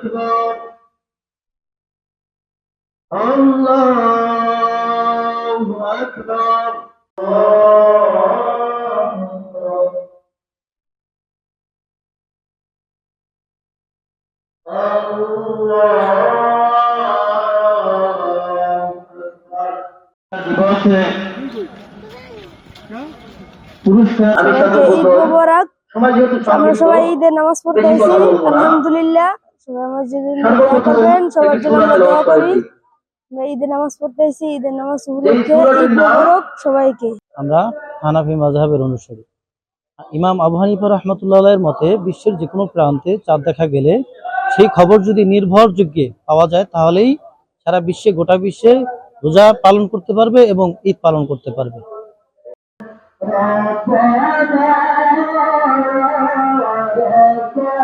أكبر الله أكبر الله أكبر দিবসে পুরস্কার আমি সবাইকে ঈদ মোবারক সমাজ যেহেতু আমরা সবাই ঈদের নামাজ পড়তে বেশি এসেছি কথা বলবো না। আলহামদুলিল্লাহ সবাই আমার জন্য দোয়া করবেন সবার জন্য আমরা দোয়া করি। আমরা ঈদের নামাজ পড়তে এসেছি ঈদের নামাজ উপলক্ষে ঈদ মোবারক সবাইকে। আমরা হানাফি মাযহাবের অনুসারী। ইমাম আবু হানিফা রহমতুল্লাহ মতে বিশ্বের যে কোনো প্রান্তে চাঁদ দেখা গেলে সেই খবর যদি নির্ভরযোগ্যে পাওয়া যায় তাহলেই সারা বিশ্বে গোটা বিশ্বে রোজা পালন করতে পারবে এবং ঈদ পালন করতে পারবে। Oh,